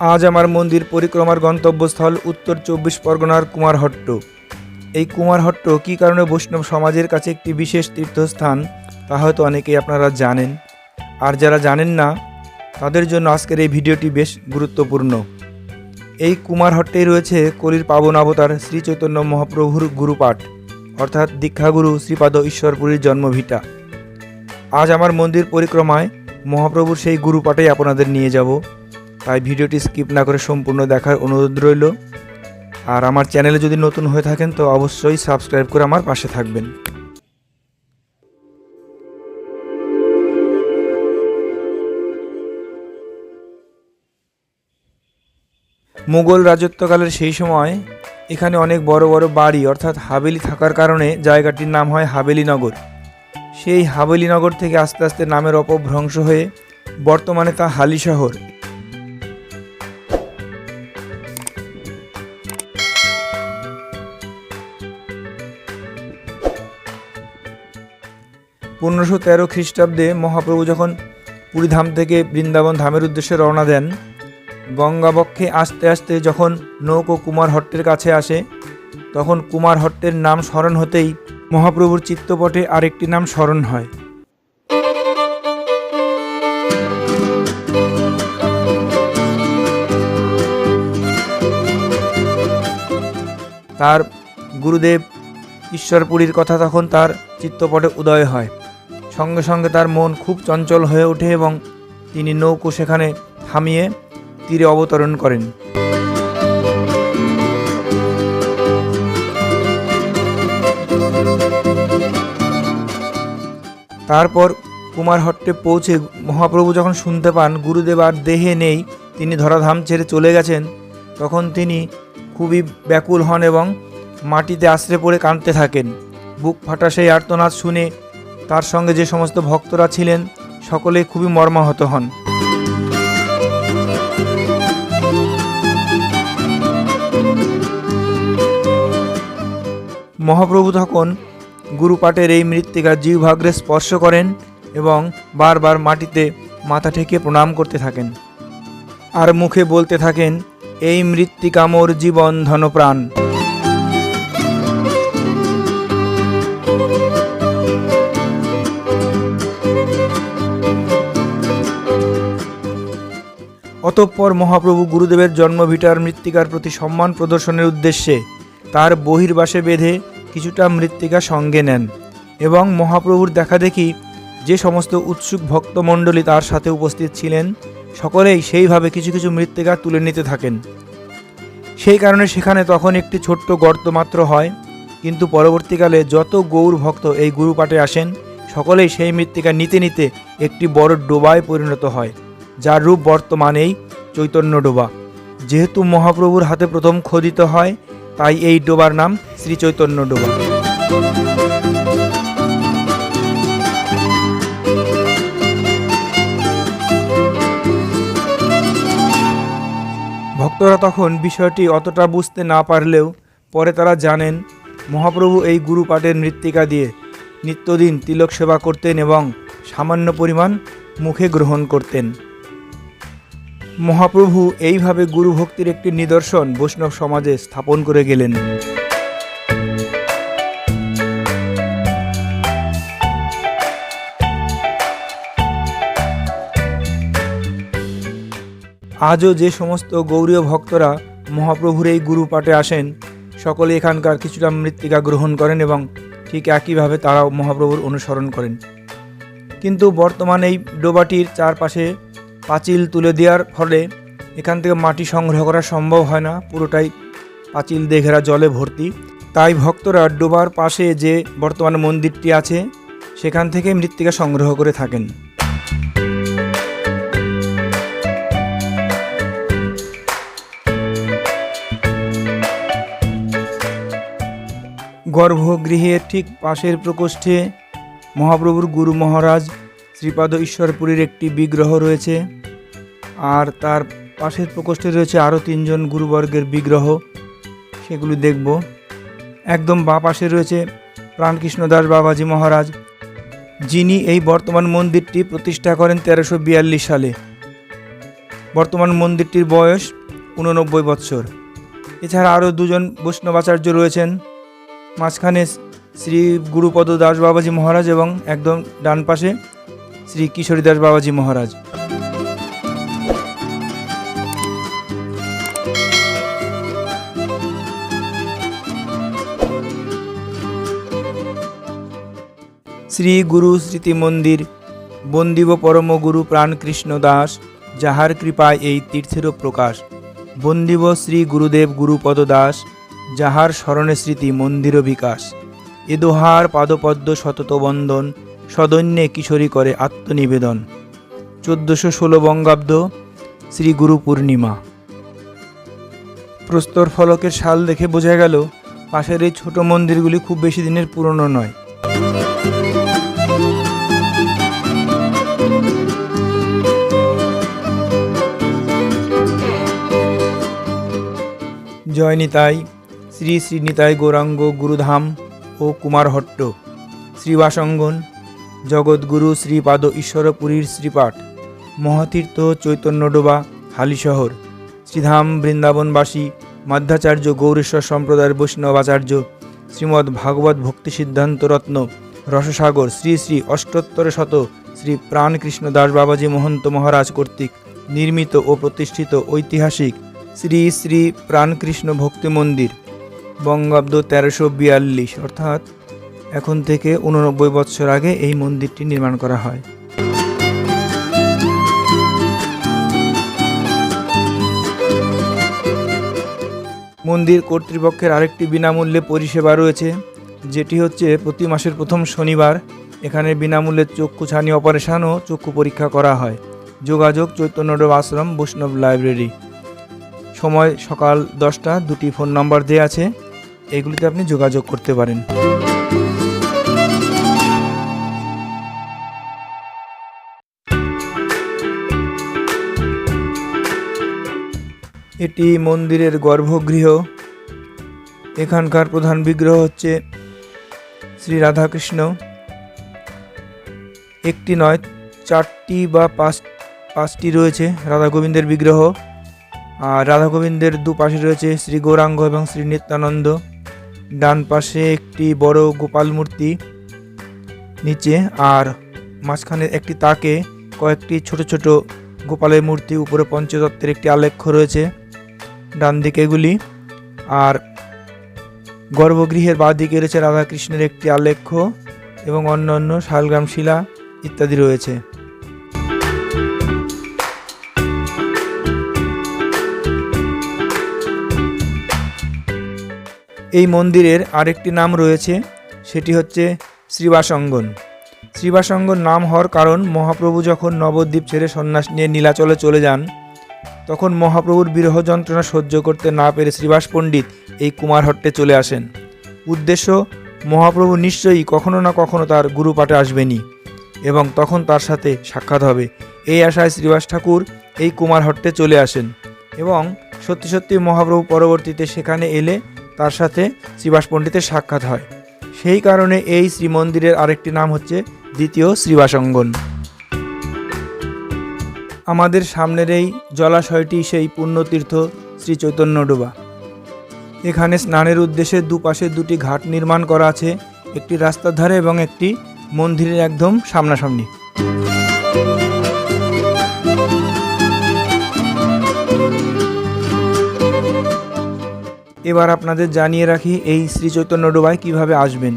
আজ আমার মন্দির পরিক্রমার গন্তব্যস্থল উত্তর চব্বিশ পরগনার কুমারহট্ট। এই কুমারহট্ট কী কারণে বৈষ্ণব সমাজের কাছে একটি বিশেষ তীর্থস্থান, তা হয়তো অনেকেই আপনারা জানেন। আর যারা জানেন না, তাদের জন্য আজকের এই ভিডিওটি বেশ গুরুত্বপূর্ণ। এই কুমারহট্টেই রয়েছে কলির পাবন অবতার শ্রী চৈতন্য মহাপ্রভুর গুরুপাঠ, অর্থাৎ দীক্ষাগুরু শ্রীপাদ ঈশ্বরপুরীর জন্মভিটা। আজ আমার মন্দির পরিক্রমায় মহাপ্রভুর সেই গুরুপাঠেই আপনাদের নিয়ে যাব। তাই ভিডিওটি স্কিপ না করে সম্পূর্ণ দেখার অনুরোধ রইল। আর আমার চ্যানেলে যদি নতুন হয়ে থাকেন, তো অবশ্যই সাবস্ক্রাইব করে আমার পাশে থাকবেন। মুঘল রাজত্বকালের সেই সময় এখানে অনেক বড় বড় বাড়ি, অর্থাৎ হাভেলি থাকার কারণে জায়গাটির নাম হয় হাভেলিনগর সেই হাভেলিনগর থেকে আস্তে আস্তে নামের অপভ্রংশ হয়ে বর্তমানে তা হালি শহর। পনেরোশো তেরো খ্রিস্টাব্দে মহাপ্রভু যখন পুরীধাম থেকে বৃন্দাবন ধামের উদ্দেশ্যে রওনা দেন, গঙ্গাবক্ষে আসতে আসতে যখন নৌকো কুমারহট্টের কাছে আসে, তখন কুমারহট্টের নাম স্মরণ হতেই মহাপ্রভুর চিত্তপটে আরেকটি নাম স্মরণ হয়। তার গুরুদেব ঈশ্বরপুরীর কথা তখন তার চিত্তপটে উদয় হয়। সঙ্গে সঙ্গে তার মন খুব চঞ্চল হয়ে ওঠে এবং তিনি নৌকো সেখানে থামিয়ে তীরে অবতরণ করেন। তারপর কুমারহট্টে পৌঁছে মহাপ্রভু যখন শুনতে পান গুরুদেব আর দেহে নেই, তিনি ধরাধাম ছেড়ে চলে গেছেন, তখন তিনি খুবই ব্যাকুল হন এবং মাটিতে আশ্রে পড়ে কাঁদতে থাকেন। বুক ফাটা সেই আর্তনাদ শুনে তার সঙ্গে যে সমস্ত ভক্তরা ছিলেন, সকলেই খুবই মর্মাহত হন। মহাপ্রভু তখন গুরুপাটের এই মৃত্তিকা জীবভাগ্রে স্পর্শ করেন এবং বারবার মাটিতে মাথা ঠেকে প্রণাম করতে থাকেন আর মুখে বলতে থাকেন, এই মৃত্তিকা মোর জীবন ধনপ্রাণ। অতঃপর মহাপ্রভু গুরুদেবের জন্মভিটার মৃত্তিকার প্রতি সম্মান প্রদর্শনের উদ্দেশ্যে তার বহির্বাসে বেঁধে কিছুটা মৃত্তিকা সঙ্গে নেন এবং মহাপ্রভুর দেখা দেখি যে সমস্ত উৎসুক ভক্তমণ্ডলী তার সাথে উপস্থিত ছিলেন, সকলেই সেইভাবে কিছু কিছু মৃত্তিকা তুলে নিতে থাকেন। সেই কারণে সেখানে তখন একটি ছোট্ট গর্ত মাত্র হয়, কিন্তু পরবর্তীকালে যত গৌর ভক্ত এই গুরুপাঠে আসেন, সকলেই সেই মৃত্তিকা নিতে নিতে একটি বড় ডোবায় পরিণত হয়। যার রূপ বর্তমানেই চৈতন্য ডোবা। যেহেতু মহাপ্রভুর হাতে প্রথম খোদিত হয়, তাই এই ডোবার নাম শ্রী চৈতন্য ডোবা। ভক্তরা তখন বিষয়টি অতটা বুঝতে না পারলেও পরে তারা জানেন, মহাপ্রভু এই গুরুপাঠের মৃত্তিকা দিয়ে নিত্যদিন তিলক সেবা করতেন এবং সামান্য পরিমাণ মুখে গ্রহণ করতেন। মহাপ্রভু এইভাবে গুরুভক্তির একটি নিদর্শন বৈষ্ণব সমাজে স্থাপন করে গেলেন। আজও যে সমস্ত গৌরীয় ভক্তরা মহাপ্রভুর এই গুরুপাঠে আসেন, সকলে এখানকার কিছুটা মৃত্তিকা গ্রহণ করেন এবং ঠিক একইভাবে তারাও মহাপ্রভুর অনুসরণ করেন। কিন্তু বর্তমানে এই ডোবাটির চারপাশে পাঁচিল তুলে দেওয়ার ফলে এখান থেকে মাটি সংগ্রহ করা সম্ভব হয় না, পুরোটাই পাঁচিল দিয়ে ঘেরা জলে ভর্তি। তাই ভক্তরা ডোবার পাশে যে বর্তমানে মন্দিরটি আছে, সেখান থেকে মৃত্তিকা সংগ্রহ করে থাকেন। গর্ভগৃহের ঠিক পাশের প্রকোষ্ঠে মহাপ্রভুর গুরু মহারাজ শ্রীপাদ ঈশ্বরপুরীর একটি বিগ্রহ রয়েছে। আর তার পাশের প্রকোষ্ঠে রয়েছে আরও তিনজন গুরুবর্গের বিগ্রহ। সেগুলি দেখব। একদম বাঁ পাশে রয়েছে প্রাণকৃষ্ণ দাস বাবাজি মহারাজ, যিনি এই বর্তমান মন্দিরটি প্রতিষ্ঠা করেন তেরোশো বিয়াল্লিশ সালে। বর্তমান মন্দিরটির বয়স উননব্বই বৎসর। এছাড়া আরও দুজন বৈষ্ণবাচার্য রয়েছেন, মাঝখানে শ্রী গুরুপদ দাস বাবাজি মহারাজ এবং একদম ডান পাশে শ্রী কিশোরী দাস বাবাজি মহারাজ। শ্রী গুরু স্মৃতি মন্দির, বন্দিব পরম গুরু প্রাণকৃষ্ণ দাস, যাহার কৃপায় এই তীর্থেরও প্রকাশ। বন্দিব শ্রী গুরুদেব গুরুপদ দাস, যাহার স্মরণে স্মৃতি মন্দির বিকাশ। এ দোহার পাদপদ্ম সতত বন্দন, সদন্যে কিশোরী করে আত্মনিবেদন। চোদ্দোশো ষোলো বঙ্গাব্দ শ্রী গুরু পূর্ণিমা। প্রস্তর ফলকের সাল দেখে বোঝা গেল, পাশের এই ছোট মন্দিরগুলি খুব বেশি দিনের পুরনো নয়। জয় নিতাই শ্রী শ্রী নিতাই গৌরাঙ্গ গুরুধাম ও কুমারহট্ট শ্রীবাসঙ্গন জগৎগুরু শ্রীপাদ ঈশ্বরপুরীর শ্রীপাঠ, মহাতীর্থ চৈতন্যডোবা হালিশহর। শ্রীধাম বৃন্দাবনবাসী, মাধ্যাচার্য গৌরেশ্বর সম্প্রদায়ের বৈষ্ণবাচার্য, শ্রীমদ্ ভাগবত ভক্তি সিদ্ধান্ত রত্ন, রসসাগর শ্রী শ্রী অষ্টোত্তর শত, শ্রী প্রাণকৃষ্ণ দাস বাবাজি মহন্ত মহারাজ কর্তৃক নির্মিত ও প্রতিষ্ঠিত ঐতিহাসিক শ্রী শ্রী প্রাণকৃষ্ণ ভক্তি মন্দির, বঙ্গাব্দ তেরোশো বিয়াল্লিশ, অর্থাৎ এখন থেকে উননব্বই বৎসর আগে এই মন্দিরটি নির্মাণ করা হয়। মন্দির কর্তৃপক্ষের আরেকটি বিনামূল্যে পরিষেবা রয়েছে, যেটি হচ্ছে প্রতি মাসের প্রথম শনিবার এখানে বিনামূল্যে চক্ষু ছানি অপারেশন ও চক্ষু পরীক্ষা করা হয়। যোগাযোগ চৈতন্যদেব আশ্রম, বৈষ্ণব লাইব্রেরি। সময় সকাল দশটা, দুটি ফোন নাম্বার দেওয়া আছে। এগুলিতে আপনি যোগাযোগ করতে পারেন। এটি মন্দিরের গর্ভগৃহ। এখানকার প্রধান বিগ্রহ হচ্ছে শ্রী রাধাকৃষ্ণ। একটি নয়, চারটি বা পাঁচ, পাঁচটি রয়েছে রাধা গোবিন্দের বিগ্রহ। রাধা গোবিন্দের দুপাশে রয়েছে শ্রী গৌরাঙ্গ এবং শ্রী নিত্যানন্দ। ডান পাশে একটি বড় গোপাল মূর্তি নিচে আর মাঝখানে একটি তাকে, কয়েকটি ছোট ছোট গোপালের মূর্তি, উপরে পঞ্চতত্ত্বের একটি আলেখ্য রয়েছে ডান দিকে এগুলি। আর গর্ভগৃহের বাঁ দিকে রয়েছে রাধাকৃষ্ণের একটি আলেখ্য এবং অন্য অন্য শালগ্রাম শিলা ইত্যাদি রয়েছে। এই মন্দিরের আরেকটি নাম রয়েছে, সেটি হচ্ছে শ্রীবাসঙ্গন। শ্রীবাসঙ্গন নাম হওয়ার কারণ মহাপ্রভু যখন নবদ্বীপ ছেড়ে সন্ন্যাস নিয়ে নীলাচলে চলে যান, তখন মহাপ্রভুর বিরহ যন্ত্রণা সহ্য করতে না পেরে শ্রীবাস পণ্ডিত এই কুমারহট্টে চলে আসেন। উদ্দেশ্য, মহাপ্রভু নিশ্চয়ই কখনো না কখনো তার গুরুপাঠে আসবেনি এবং তখন তার সাথে সাক্ষাৎ হবে। এই আশায় শ্রীবাস ঠাকুর এই কুমারহট্টে চলে আসেন এবং সত্যি সত্যি মহাপ্রভু পরবর্তীতে সেখানে এলে তার সাথে শ্রীবাস পণ্ডিতের সাক্ষাৎ হয়। সেই কারণে এই শ্রীমন্দিরের আরেকটি নাম হচ্ছে দ্বিতীয় শ্রীবাসঙ্গন। আমাদের সামনের এই জলাশয়টি সেই পুণ্যতীর্থ শ্রী চৈতন্য ডোবা। এখানে স্নানের উদ্দেশ্যে দুপাশে দুটি ঘাট নির্মাণ করা আছে, একটি রাস্তার ধারে এবং একটি মন্দিরের একদম সামনাসামনি। এবার আপনাদের জানিয়ে রাখি এই শ্রী চৈতন্য ডোবায় কীভাবে আসবেন।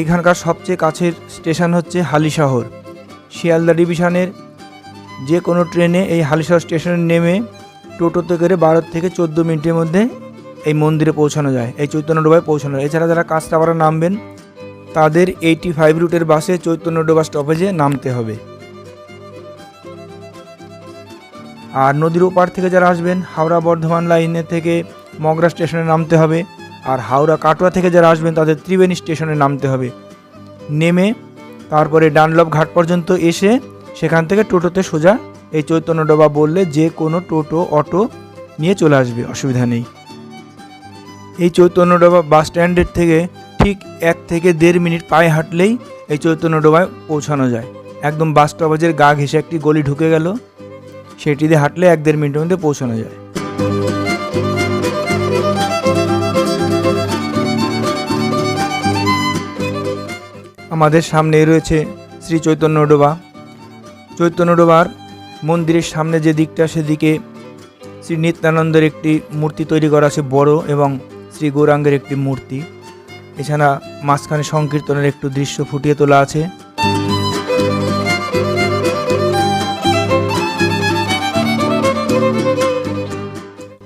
এখানকার সবচেয়ে কাছের স্টেশন হচ্ছে হালিশহর। শিয়ালদা ডিভিশনের যে কোনো ট্রেনে এই হালিশহর স্টেশনে নেমে টোটোতে করে বারো থেকে চোদ্দ মিনিটের মধ্যে এই মন্দিরে পৌঁছানো যায়, এই চৈতন্য ডোবায় পৌঁছানো যায়। এছাড়া যারা কাঁচরাপাড়া নামবেন, তাদের এইটি ফাইভ রুটের বাসে চৈতন্য ডোবা স্টপেজে নামতে হবে। আর নদীর ওপার থেকে যারা আসবেন, হাওড়া বর্ধমান লাইনে থেকে মগরা স্টেশনে নামতে হবে আর হাওড়া কাটোয়া থেকে যারা আসবেন তাদের ত্রিবেণী স্টেশনে নামতে হবে। নেমে তারপরে ডানলপ ঘাট পর্যন্ত এসে সেখান থেকে টোটোতে সোজা এই চৈতন্য ডোবা বললে যে কোনো টোটো, অটো নিয়ে চলে আসবে, অসুবিধা নেই। এই চৈতন্য ডোবা বাস স্ট্যান্ডের থেকে ঠিক এক থেকে দেড় মিনিট পায়ে হাঁটলেই এই চৈতন্য ডোবায় পৌঁছানো যায়। একদম বাস স্টপেজের গা ঘেসে একটি গলি ঢুকে গেল। সেটি দিয়ে হাঁটলে এক দেড় মিনিটের মধ্যে পৌঁছানো যায়। আমাদের সামনেই রয়েছে শ্রী চৈতন্য ডোবা। চৈতন্য ডোবার মন্দিরের সামনে যে দিকটা, সেদিকে শ্রী নিত্যানন্দের একটি মূর্তি তৈরি করা আছে, বড় এবং শ্রী গৌরাঙ্গের একটি মূর্তি। এছাড়া মাঝখানে সংকীর্তনের একটু দৃশ্য ফুটিয়ে তোলা আছে।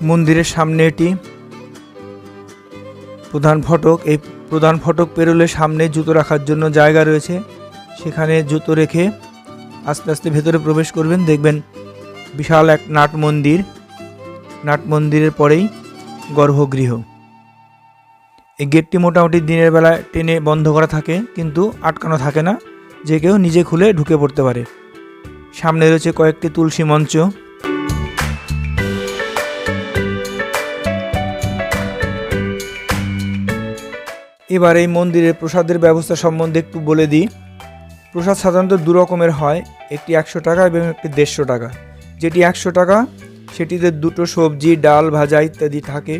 মন্দিরের সামনে এটি প্রধান ফটক। এই প্রধান ফটক পেরোলে সামনে জুতো রাখার জন্য জায়গা রয়েছে। সেখানে জুতো রেখে আস্তে আস্তে ভেতরে প্রবেশ করবেন। দেখবেন বিশাল এক নাট মন্দির। নাট মন্দিরের পরেই গর্ভগৃহ। এই গেটটি মোটামুটি দিনের বেলায় টেনে বন্ধ করা থাকে, কিন্তু আটকানো থাকে না। যে কেউ নিজে খুলে ঢুকে পড়তে পারে। সামনে রয়েছে কয়েকটি তুলসী মঞ্চ। এবার এই মন্দিরের প্রসাদের ব্যবস্থা সম্বন্ধে একটু বলে দিই। প্রসাদ সাধারণত দু রকমের হয়, একটি একশো টাকা এবং একটি দেড়শো টাকা। যেটি একশো টাকা, সেটিতে দুটো সবজি, ডাল, ভাজা ইত্যাদি থাকে।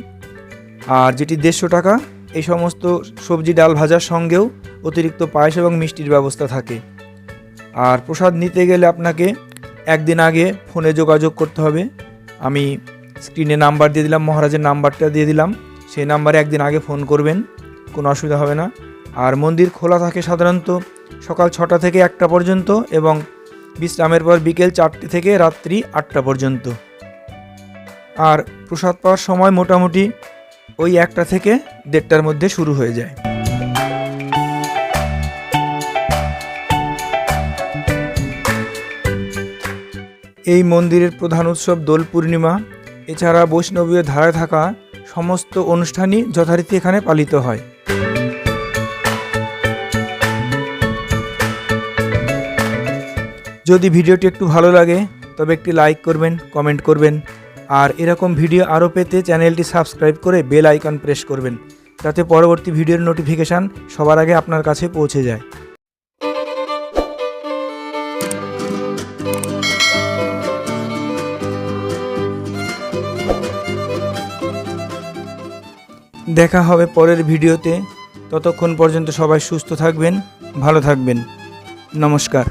আর যেটি দেড়শো টাকা, এই সমস্ত সবজি, ডাল ভাজার সঙ্গেও অতিরিক্ত পায়েস এবং মিষ্টির ব্যবস্থা থাকে। আর প্রসাদ নিতে গেলে আপনাকে একদিন আগে ফোনে যোগাযোগ করতে হবে। আমি স্ক্রিনে নাম্বার দিয়ে দিলাম, মহারাজের নাম্বারটা দিয়ে দিলাম। সেই নাম্বারে একদিন আগে ফোন করবেন। কোনো অসুবিধা হবে না। আর মন্দির খোলা থাকে সাধারণত সকাল ছটা থেকে একটা পর্যন্ত এবং বিশ্রামের পর বিকেল চারটে থেকে রাত্রি আটটা পর্যন্ত। আর প্রসাদ পাওয়ার সময় মোটামুটি ওই একটা থেকে দেড়টার মধ্যে শুরু হয়ে যায়। এই মন্দিরের প্রধান উৎসব দোল পূর্ণিমা। এছাড়া বৈষ্ণবীয় ধারায় থাকা সমস্ত অনুষ্ঠানই যথারীতি এখানে পালিত হয়। যদি ভিডিওটি একটু ভালো লাগে, তবে একটি লাইক করবেন কমেন্ট করবেন। আর এরকম ভিডিও আরও পেতে চ্যানেলটি সাবস্ক্রাইব করে বেল আইকন প্রেস করবেন যাতে পরবর্তী ভিডিওর নোটিফিকেশান সবার আগে আপনার কাছে পৌঁছে যায়। দেখা হবে পরের ভিডিওতে। ততক্ষণ পর্যন্ত সবাই সুস্থ থাকবেন, ভালো থাকবেন। নমস্কার।